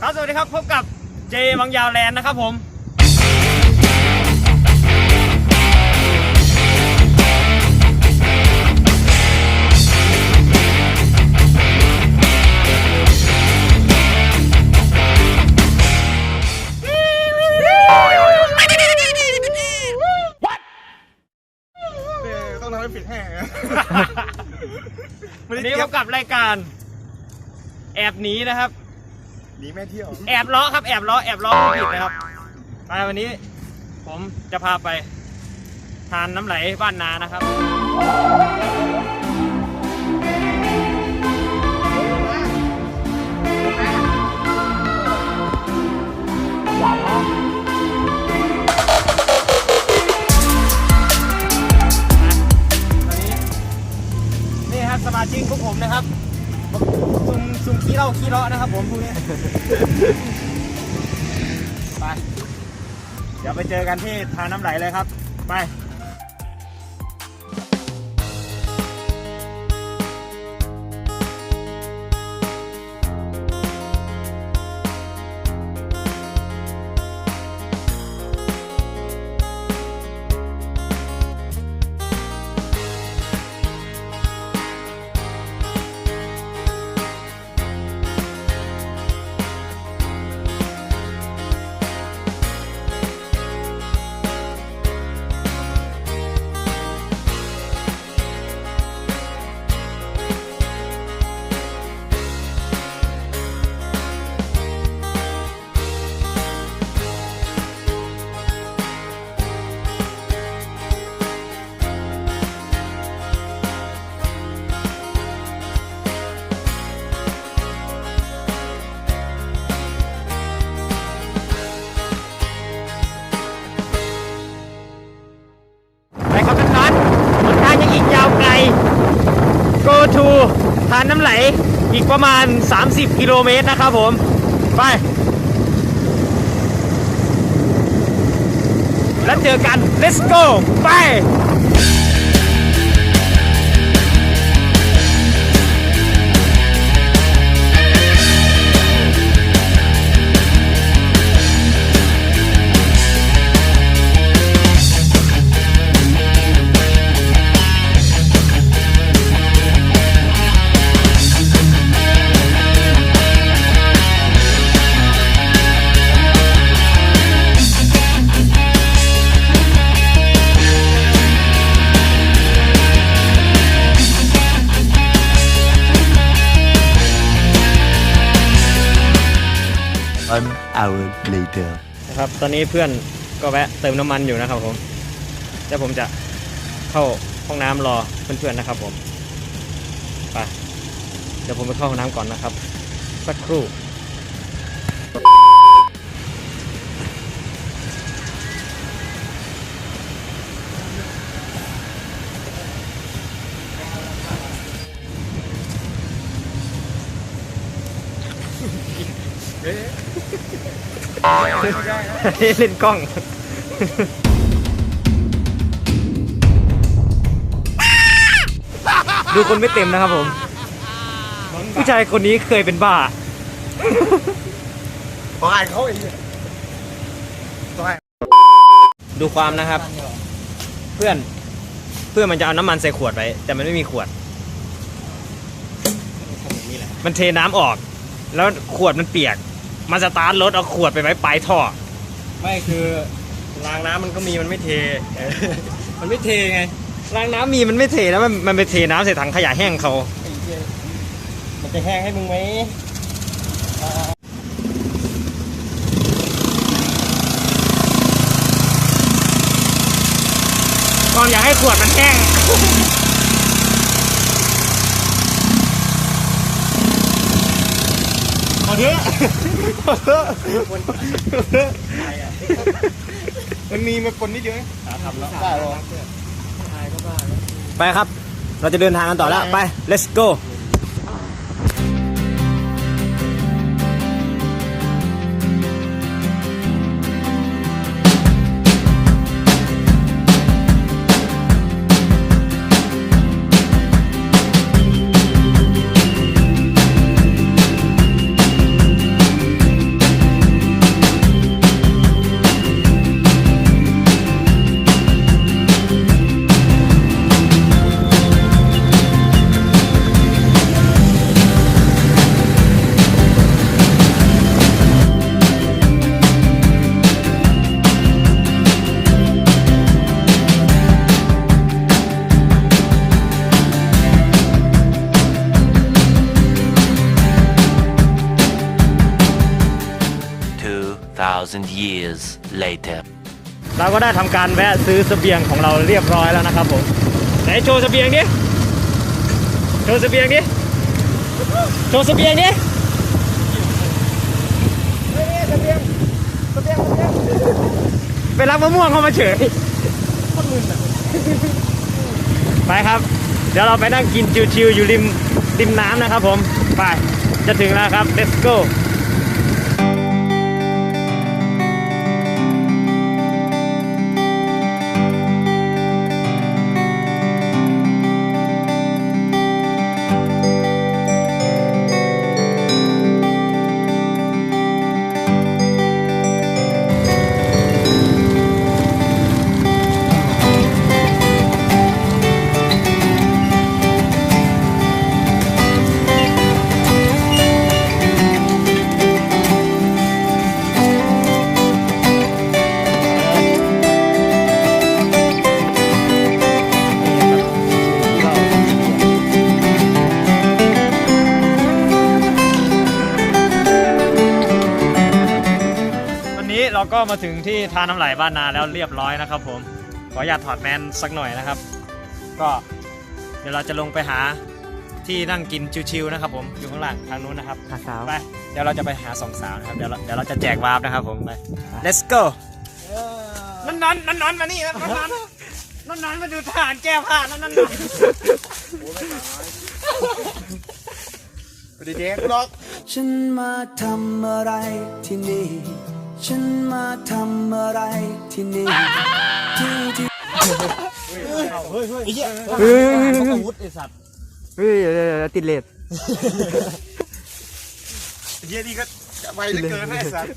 ครับ สวัสดีครับ พบกับเจมังยาวแลนด์นะครับผมต้องทำให้ผิดแห้งวันนี้พบกับรายการ แอบหนีนะครับ หนีแม่เที่ยว แอบล้อครับแอบล้อแอบล้อผิดนะครับไปวันนี้ ผมจะพาไปทานน้ำไหลบ้านนานะครับนี่ครับสมาชิกพวกผมนะครับ เหล่าขี้เลาะนะครับผมพวกนี้ไปเดี๋ยวไปเจอกันที่ทางน้ำไหลเลยครับ ไปไป ประมาณ 30 กิโลเมตรนะครับผม ไป แล้วเจอกัน let's go ไป ตอนนี้เพื่อนก็แวะเติมน้ำมันอยู่นะครับผมเดี๋ยวผมจะเข้าห้องน้ำรอเพื่อนๆนะครับผมไปเดี๋ยวผมไปเข้าห้องน้ำก่อนนะครับ สักครู่ เล่นกล้อง ดูคนไม่เต็มนะครับผม ผู้ชายคนนี้เคยเป็นบ้าขออ่าเขาเองดูความนะครับ เพื่อนเพื่อนมันจะเอาน้ำมันใส่ขวดไว้ แต่มันไม่มีขวด มันเทน้ำออก แล้วขวดมันเปียก มันสตาร์ทรถเอาขวดไปไว้ปลายท่อ ไม่คือรางน้ำมันก็มีมันไม่เท มันไม่เทไงรางน้ำมีมันไม่เทนะมันมันไปเทน้ำใส่ถังขยะแห้งเขา ไอ้เหี้ยมันจะแห้งให้มึงไหมก่อนอยากให้ขวดมันแห้ง ขอ เถอะขอเถอะมันมีมาปนนิดเดียวเองได้หรอไปครับ เราจะเดินทางกันต่อแล้ว ไป let's go later. เราก็ได้ทำการแวะซื้อเสบียงของเราเรียบร้อยแล้วนะครับผมไหนโชว์เสบียงดิโชว์เสบียงดิโชว์เสบียงดิไปรับมะม่วงเข้ามาเฉยไปครับ เดี๋ยวเราไปนั่งกินชิวๆอยู่ริมริมน้ำนะครับผม ไป จะถึงแล้วครับ let's go ก็มาถึงที่ทาน้ำไหลบ้านนาแล้วเรียบร้อยนะครับผม ขออนุญาตถอดแมสสักหน่อยนะครับ ก็เดี๋ยวเราจะลงไปหาที่นั่งกินชิวๆนะครับผมอยู่ข้างล่างทางนู้นนะครับหาสาวไปเดี๋ยวเราจะไปหาสองสาวนะครับเดี๋ยวเราเดี๋ยวเราจะแจกวาร์ปนะครับผมไป let's go นั่นนอนนั่นนอนมานี่นั่นนอนนั่นนอนมาดูทหารแก้ผ้านั่นนั่นนอนไม่ได้แดกหรอกฉันมาทำอะไรที่นี่ ฉันมาทำอะไรที่นี่ที่ที่ไอ้เหี้ยเฮ้ยอาวุธไอ้สัตว์เฮ้ยติดเลดไอ้เหี้ยนี่ก็ไวเหลือเกินนะไอ้สัตว์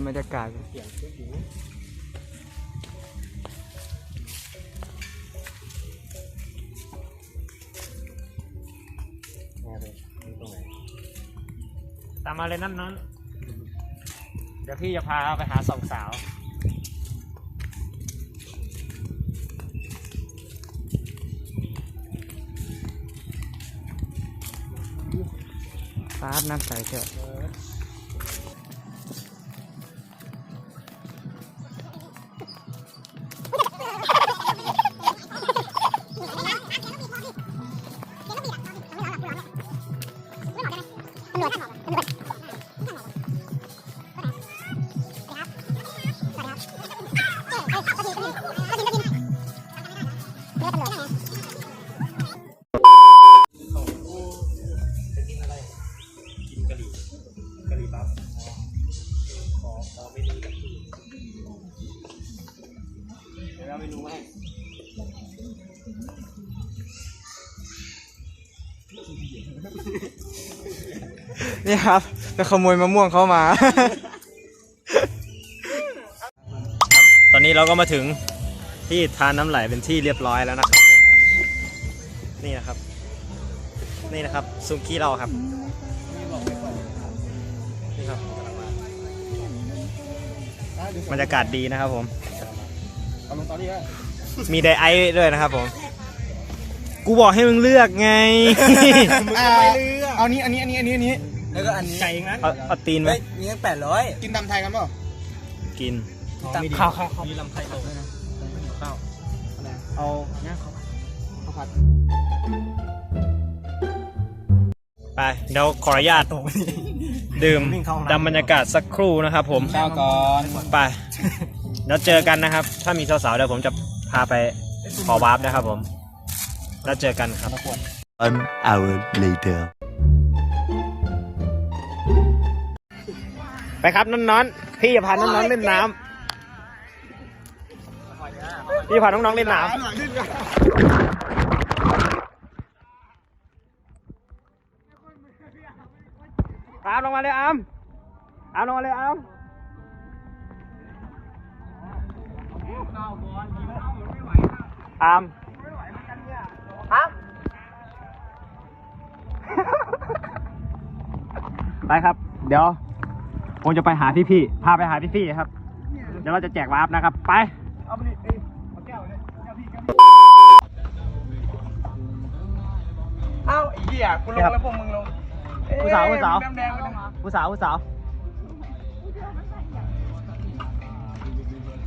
มบรรยากาศตามมาเลยนั่นนั้นเดี๋ยวพี่จะพาไปหาสองสาวฟ้าน้ำใสเถอะ ครับไปขโมยมะม่วงเขามา ตอนนี้เราก็มาถึงที่ทานน้ำไหลเป็นที่เรียบร้อยแล้วนะครับผมนี่นะครับ นี่นะครับซุกี้เราครับนี่ครับบรรยากาศดีนะครับผม เอาลงตอนนี้ฮะมีไดไอซ์ด้วยนะครับผม กูบอกให้มึงเลือกไงอ่าเอานี้อันนี้อันนี้อันนี้อันนี้ แล้วก็อันนี้ไก่เองนะเอาเอาตีนไหมเฮ้ยมีตั้งแปดร้อยกินตำไทยกันเปล่ากินข้าวข้าว มีลำไส้โตด้วยนะเอาเนี่ยเขาเขาผัดไปเดี๋ยวขออนุญาตดื่มดำบรรยากาศสักครู่นะครับผม ข้าวก่อนไปแล้วเจอกันนะครับ ถ้ามีสาวๆเดี๋ยวผมจะพาไปขอวาร์ปนะครับผม แล้วเจอกันครับ One hour later. ไปครับน้องนอนๆพี่จะพาน้องๆเล่นน้ำพี่พาน้องๆเล่นน้ำอามลงมาเลยอามอามลงมาเลยอามอามฮะ ไปครับ เดี๋ยว ผมจะไปหาพี่ๆพาไปหาพี่ๆครับ เดี๋ยวเราจะแจกวาร์ปนะครับ ไปเอ้าไอ้เหี้ยกูลงแล้วพวกมึงลงผู้สาวผู้สาวแดงแดงไปเลยผู้สาวผู้สาว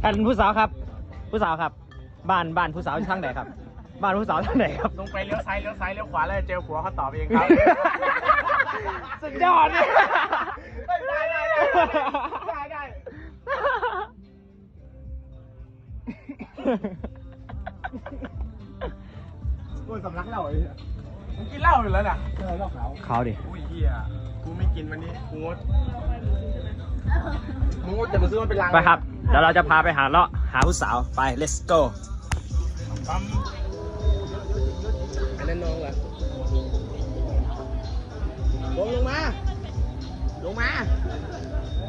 อันผู้สาวครับ ผู้สาวครับ บ้านบ้านผู้สาวอยู่ทางไหนครับ บ้านผู้สาวทางไหนครับ ลงไปเลี้ยวซ้ายเลี้ยวซ้ายเลี้ยวขวาแล้วเจอผัวเขาตอบเองครับ สุดยอดเลย ได้ได้ได้ได้กูสำลักเหล้าไอ้เหี้ยมึงกินเหล้าอยู่แล้วน่ะเออเหล้าขาวเขาดิ อุ้ยเฮียกูไม่กินวันนี้กูงดมึงงดจะมาซื้อมันเป็นลังไปครับ เดี๋ยวเราจะพาไปหาเลาะหาผู้สาว ไป let's go ปั๊มอันนั้นน้องเหรอลงลงมา ลงมา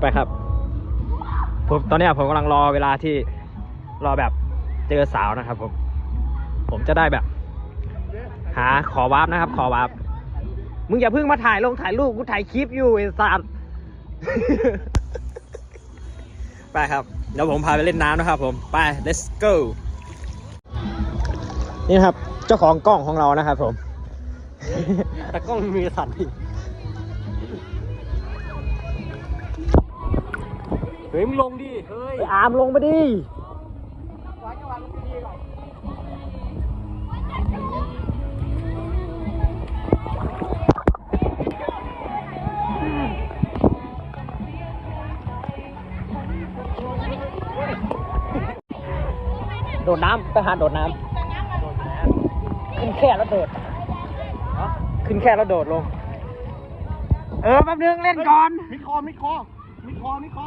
ไปครับผมตอนนี้ผมกำลังรอเวลาที่รอแบบเจอสาวนะครับผม ผมจะได้แบบ หาขอวาร์ปนะครับ ขอวาร์ปมึงอย่าเพิ่งมาถ่ายลงถ่ายรูปกูถ่ายคลิปอยู่ไอ้สัสไปครับ เดี๋ยวผมพาไปเล่นน้ำนะครับผม ไป let's go นี่นะครับ เจ้าของกล้องของเรานะครับผม แต่กล้องมีสัตว์พี่เฮ้ยมึงลงดิ เฮ้ยอามลงไปดิ โดดน้ำไปหาโดดน้ำขึ้นแค่แล้วโดด ขึ้นแค่แล้วโดดลง เออแป๊บนึงเล่นก่อน มิดคอ มิดคอ มิดคอ มิดคอ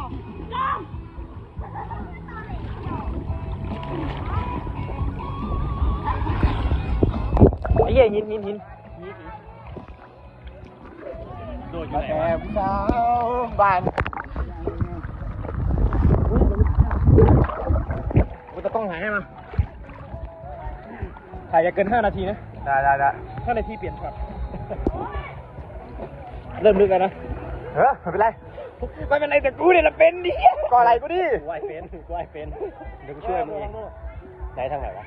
ไอ้เหี้ยหินหินหินโดดอยู่ไหนวะผู้สาวบ้านกูจะต้องหายให้มาถ่ายจะเกิน 5 นาทีนะ ได้ได้ได้5นาทีเปลี่ยนช็อต เริ่มลึกแล้วนะเออไม่เป็นไร ไม่เป็นไรแต่กูเนี่ยละเป็นดิก็อะไรกูดิกูไอเป็นกูไอเป็นเดี๋ยวกูช่วยมึงเองไหนทางไหนวะ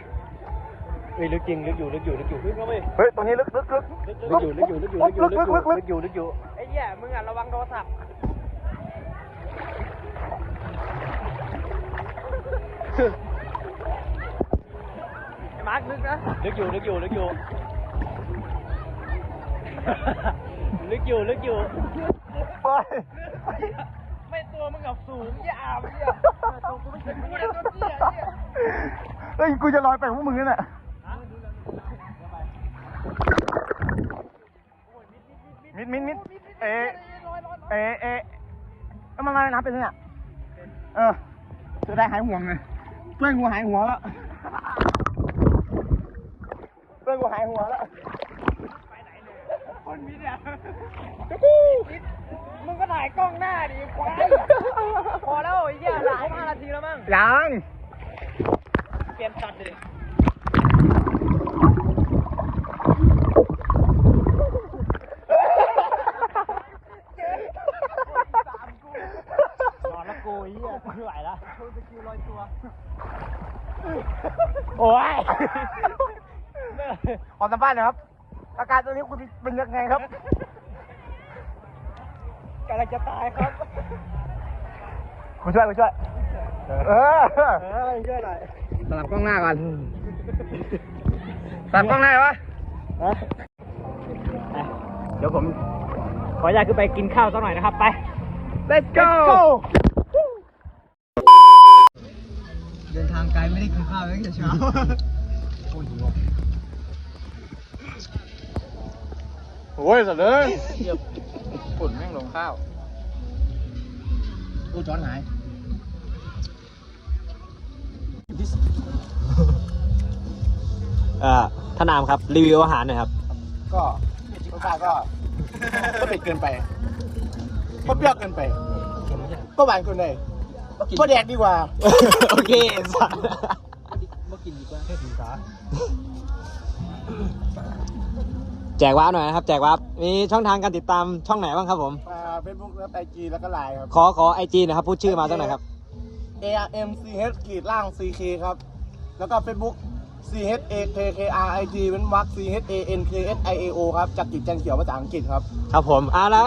เฮ้ยลึกจริงลึกอยู่ลึกอยู่ลึกอยู่ลึกเข้าไปเฮ้ยตรงนี้ลึกลึกลึกลึกอยู่ลึกอยู่ลึกอยู่ลึกอยู่ลึกอยู่ลึกลึกลึกอยู่ลึกอยู่ไอ้เหี้ยมึงอะระวังโทรศัพท์ไอ้มาร์คลึกนะลึกอยู่ลึกอยู่ลึกอยู่ ลึกอยู่ลึกอยู่ ไปไม่ตัวมึงกับสูงยาวเนี่ยตัวกูไม่ใช่กูเนี่ยตัวเตี้ยเนี่ยเฮ้ยกูจะลอยไปกับพวกมึงนั่นแหละมิดมิดมิดเอะเอะเอะเอ้ยมันลอยน้ำเป็นเนี่ยเออจะได้หายห่วงเลยเพื่อนกูหายหัวแล้วเพื่อนกูหายหัวแล้ว มึงก็ถ่ายกล้องหน้าดิควายพอแล้วไอ้เหี้ยหลายห้านาทีแล้วมั้ง ยังเปลี่ยนช็อตดินอนแล้วกูไอ้เหี้ยไม่ไหวแล้วสกิลลอยตัว โอ้ยขอสัมภาษณ์หน่อยครับ อาการตอนนี้คุณเป็นยังไงครับกำลังจะตายครับกูช่วยกูช่วย เออเออช่วยหน่อยสลับกล้องหน้าก่อนสลับกล้องหน้าวะเดี๋ยวผม ขออนุญาตขึ้นไปกินข้าวสักหน่อยนะครับ ไป let's go เดินทางไกลไม่ได้กินข้าวตั้งแต่เช้า โอ้ยสัตว์เลยฝุ่นแม่งลงข้าวกูจอนหายเอ่อท่านนามครับ รีวิวอาหารหน่อยครับ ก็รสชาติก็ก็เผ็ดเกินไปก็เปรี้ยวเกินไป ก็หวานเกินไปก็แดกดีกว่า โอเคสัตว์ แจกว้าวหน่อยนะครับแจกว้าวมีช่องทางการติดตามช่องไหนบ้างครับผมเฟซบุ๊กแล้วไอจีแล้วก็ไลน์ครับ ขอขอไอจีนะครับ พูดชื่อมาสักหน่อยครับ A R M C H ขีดล่าง C K ครับ แล้วก็ Facebook C H A K K R I G เป็นวัก C H A N K S I A O ครับจากกิจจันเขียวภาษาอังกฤษครับ ครับผมอ่าแล้ว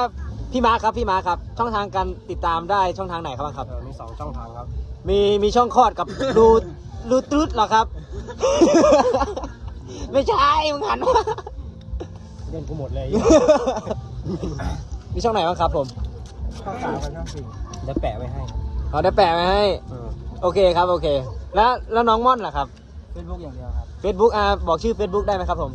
พี่มาร์คครับพี่มาร์คครับ ช่องทางการติดตามได้ช่องทางไหนครับบ้างครับ มีสองช่องทางครับ มีมีช่องคลอดกับรูรูตรุดเหรอครับ ไม่ใช่มึงหันมา เล่นกูหมดเลยมีช่องไหนบ้างครับผมช่องสามกับช่องสี่แล้วแปะไว้ให้เอาได้แปะไว้ให้ โอเคครับ โอเค แล้วแล้วน้องม่อนล่ะครับ เฟซบุ๊กอย่างเดียวครับ Facebook อ่าบอกชื่อ Facebook ได้ไหมครับผม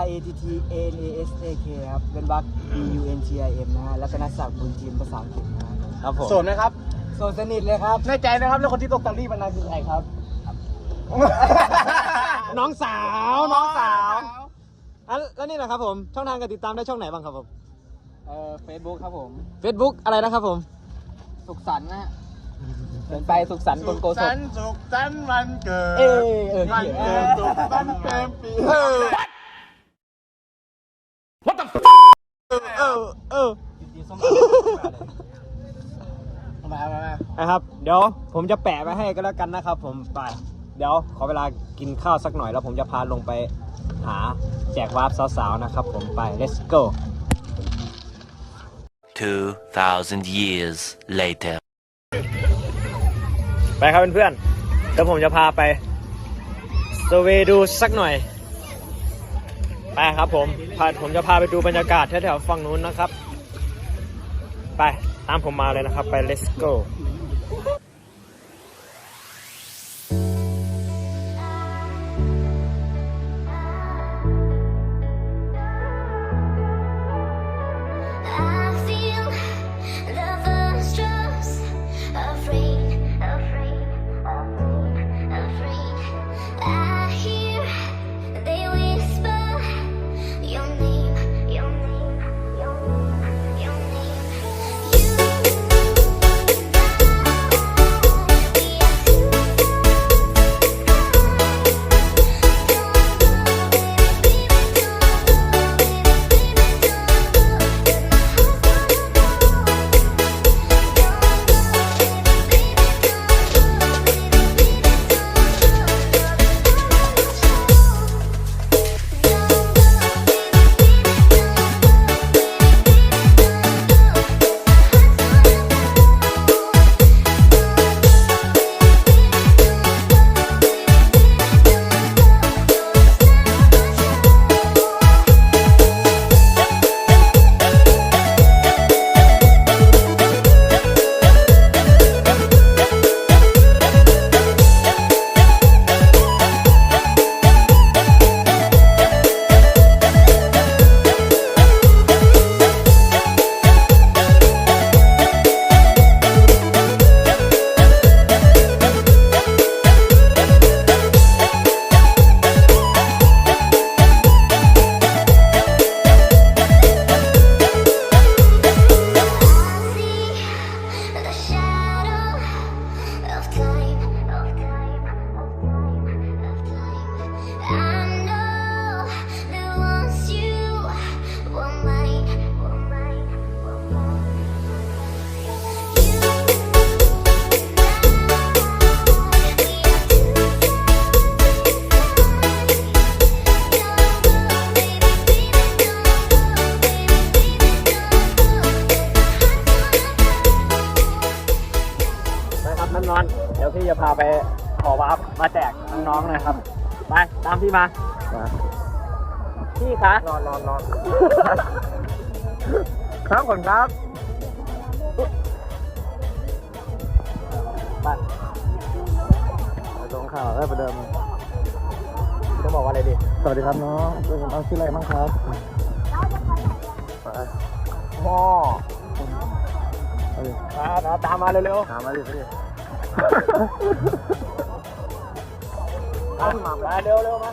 R A T T A N A S A K ครับ เป็นบัค B U N T I M นะฮะ แล้วก็นักศักดิ์บุญจีนภาษาอังกฤษนะฮะครับผมโสดไหมครับโซนสนิทเลยครับ แน่ใจนะครับ แล้วคนที่ตกตังรี่มานานคือใครครับ น้องสาว น้องสาว อะแล้วนี่แหละครับผมช่องทางการติดตามได้ช่องไหนบ้างครับผมเอ่อเฟซบุ๊กครับผม Facebook อะไรนะครับผม สุขสันต์นะฮะเดินไปสุขสันต์คนโกศสัลนสุขสันต์วันเกิดเอ้ยเออวันเกิดสุขสันต์เต็มปีเออเออเออ มามามานะครับเดี๋ยวผมจะแปะไว้ให้ก็แล้วกันนะครับผมไป เดี๋ยวขอเวลากินข้าวสักหน่อยแล้วผมจะพาลงไป หาแจกวาร์ปสาวๆนะครับผมไป let's go 2,000 years later. ไปครับเพื่อนๆเดี๋ยวผมจะพาไปสเวดูสักหน่อย ไปครับผมพาผมจะพาไปดูบรรยากาศแถวๆฝั่งนู้นนะครับ ไปตามผมมาเลยนะครับไป let's go มา พี่คะนอนนอนนอนครับผมครับไปตรงข่าวได้ประเดิมจะบอกว่าอะไรดีสวัสดีครับน้องเอาชื่ออะไรบ้างครับพ่อครับตามมาเร็วๆตามมาเร็วๆ พี่ตามมาเร็วเร็วมา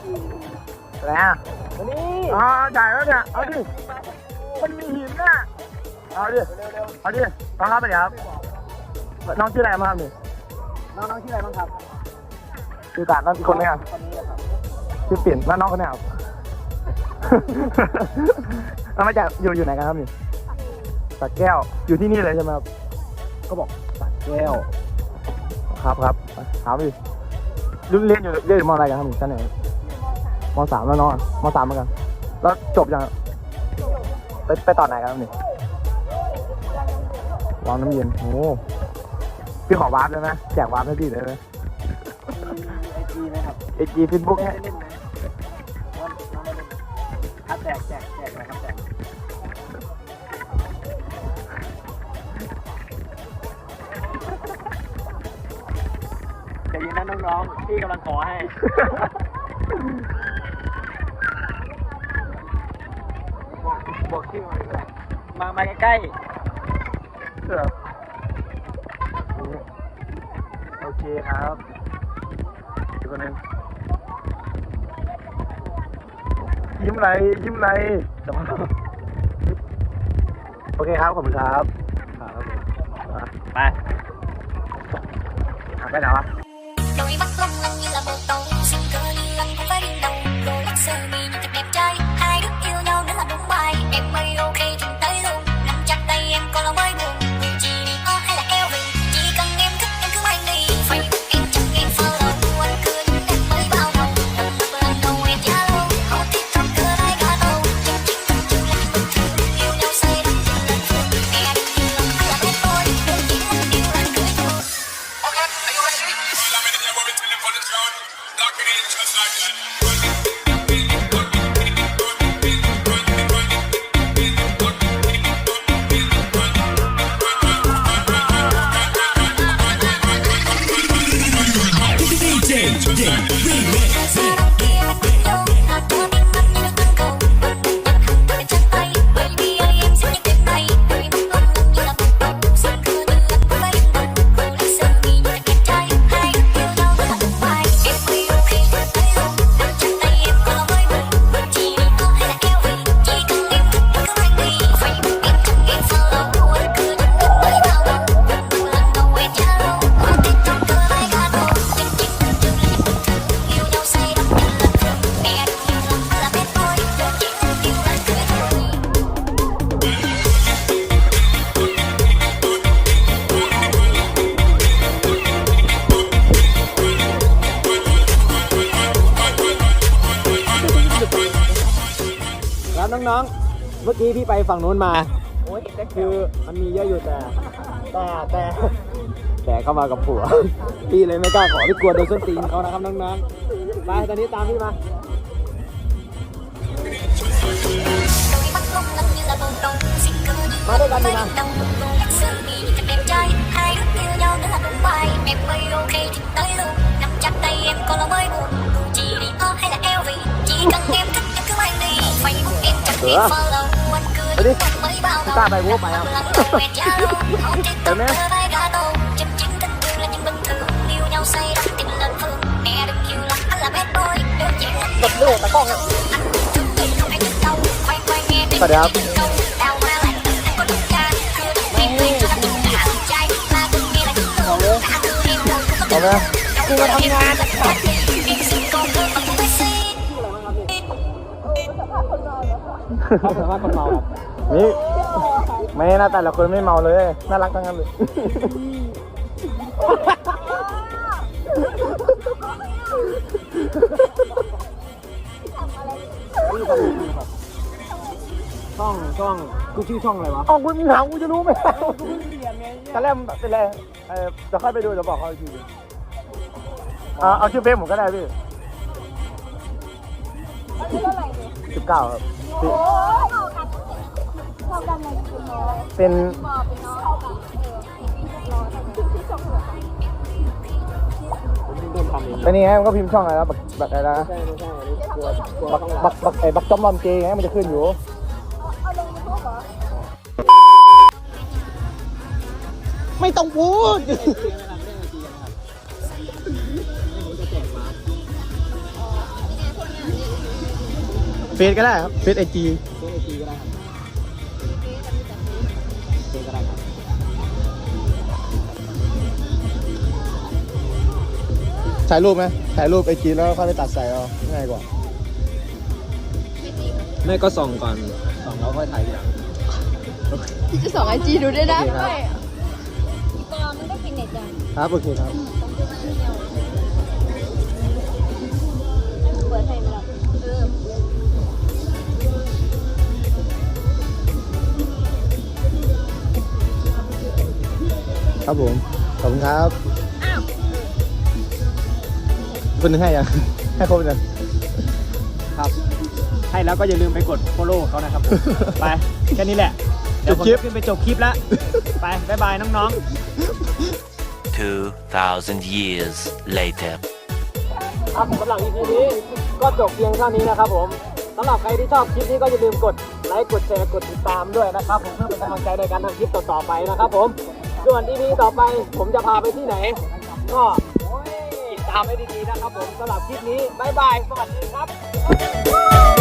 แล้วนี่อ๋อจ่ายแล้วเนี่ยเอาดิมันมีหินน่ะเอาดิเอาดิน้องครับไปเดี๋ยวครับน้องชื่ออะไรบ้างครับนี่น้องๆชื่ออะไรบ้างครับชื่อตาน้องอีกคนไหมครับคนนี้ครับชื่อเปลี่ยนแล้วน้องคนไหนครับแล้วมาจากอยู่อยู่ไหนกันครับนี่สักแก้วอยู่ที่นี่เลยใช่ไหมครับก็บอกสักแก้ว ครับครับถามดิ รุ่นเรียนอยู่เรียนอยู่มอะไรกันครับนี่ชั้นไหนมสามแล้วเนาะมสามเหมือนกัน แล้วจบยังไปไปต่อไหนกันครับนี่วางน้ำเย็นโอ้พี่ขอวาร์ปได้ไหมแจกวาร์ปให้พี่ได้ไหม ไอจีไหมครับ เอจีฟินบุ๊กเนี่ย เล่นไห นนะน้องๆพี่กำลังขอให้บอกชื่อมาเลยมามาใกล้เออโอเคครับอีกคนหนึงยิ้มไรยิ้มไรจะมาโอเคครับ ขอบคุณครับครับอะไปอะไปไหนวะ ไปฝั่งนู้นมาโอ้ยคือมันมีเยอะอยู่แต่ แต่แต่แต่เข้ามากับผัว พี่เลยไม่กล้าขอพี่กลัวโดนส้นตีนเขานะครับน้องๆไปตอนนี้ตามพี่มา đôi mắt long lanh như là bồn tàu xin cơ đi Má đây là gì phải nào? đầu rồi lắc sơ mi như thật đẹp trai hai đứa yêu nhau nữa là đúng bài em ơi ok thì tới luôn nắm chặt tay em còn là mới buồn dù chỉ đi o hay là eo vì chỉ cần em thích em cứ mang đi facebook em chẳng em follow anh cười Đi đi. đến em mới bao Chúng ta bài vô bài không? lần đầu em giá lâu hầu tiếp tục Tới mấy? cơ vai gà tô chân chính tình thương là những bình thường yêu nhau say đắm tình lên phương mẹ đừng yêu lắm anh là bad boy đơn giản là Bật lửa tại con ạ. anh trước khi không ai tin đâu khoan khoan nghe đến Sao đẹp? những câu đào hoa lại tự anh có đúng ca chưa được quen quen cho anh đúng đã trai mà từng nghe là những câu đã từ em đâu có Còn nữa. đâu có em ra em xin con thơ mà không phải xin เขาสามารถคนเมาครับ นี่ไม่นะแต่ละคนไม่เมาเลย น่ารักทั้งนั้นเลยช่องช่องกูชื่อช่องอะไรวะเอาคุณถามกูจะรู้ไหมตอนแรกมันเป็นไรเออจะค่อยไปดูจะบอกเขาอีกทีอ่าเอาชื่อเฟซผมก็ได้พี่สิบเก้าครับ เป็นผมเพิ่งเริ่มทำเองเป็นยังไงมันก็พิมพ์ช่องอะไรนะบักบักอะไรนะใช่ไม่ใช่นี่กลัวกลัวบักข้างหลังบักบักไอ้บักจอมลอมเจไงมันจะขึ้นอยู่ไม่ต้องพูด เฟซก็ได้ครับ เฟซไอจี ถ่ายรูปไหมถ่ายรูปไอจีแล้วค่อยไปตัดใส่เอาง่ายกว่า ไม่ก็ส่องก่อนส่องแล้วค่อยถ่ายทีหลังจะส่งไอจีดูได้นะโอเคครับก็มันก็กินเน็ตได้ครับโอเคครับเปิดให้ไหมล่ะเออครับผมขอบคุณครับ คนหนึงให้ยังให้ครบยังครับ ให้แล้วก็อย่าลืมไปกด follow เขานะครับผมไปแค่นี้แหละ เดี๋ยวผมจบคลิปจะขึ้นไปจบคลิปแล้ว ไปบ๊ายบายน้องๆ2,000 years later. ครับสำหรับ EP นี้ก็จบเพียงเท่านี้นะครับผมสำหรับใครที่ชอบคลิปนี้ก็อย่าลืมกดไลค์กดแชร์กดติดตามด้วยนะครับผมเพื่อเป็นกำลังใจในการทำคลิปต่อๆไปนะครับผมส่วน EP ต่อไปผมจะพาไปที่ไหน ก็ติด ตามให้ดีๆนะครับผมสำหรับคลิปนี้บ๊ายบายสวัสดีครับ